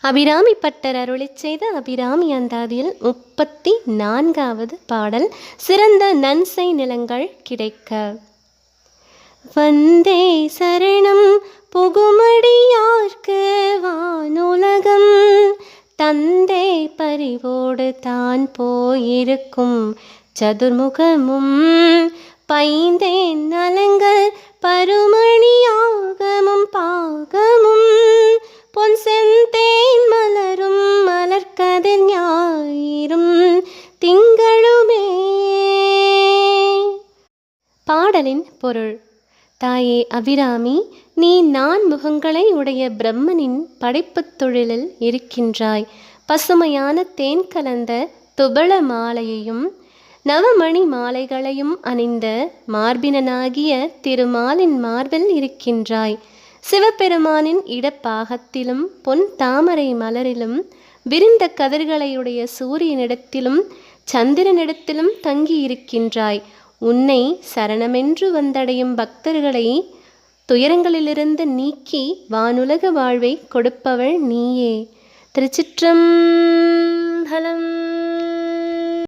Abirami butter அருளிச் செய்த அபிராமி அந்தாதியில் முப்பத்தி நான்காவது பாடல் சிறந்த நன்சை நிலங்கள் கிடைக்க. வந்தே சரணம் புகுமடியார்க்கு வானுலகம் தந்தை பறிவோடு தான் போயிருக்கும். சதுர்முகமும் பைந்தேன் நலங்கள் மலர்கதிர் ஞாயிறும் திங்களுமே. பாடலின் பொருள் தாயே அபிராமி நீ நான் முகங்களை உடைய பிரம்மனின் படைப்புத் தொழிலில் இருக்கின்றாய். பசுமையான தேன் கலந்த துபள மாலையையும் நவமணி மாலைகளையும் அணிந்த மார்பினனாகிய திருமாலின் மார்பில் இருக்கின்றாய். சிவபெருமானின் இடப்பாகத்திலும் பொன் தாமரை மலரிலும் விரிந்த கதிர்களையுடைய சூரியனிடத்திலும் சந்திரனிடத்திலும் தங்கியிருக்கின்றாய். உன்னை சரணமென்று வந்தடையும் பக்தர்களை துயரங்களிலிருந்து நீக்கி வானுலக வாழ்வை கொடுப்பவள் நீயே. திருச்சிற்றம்பலம்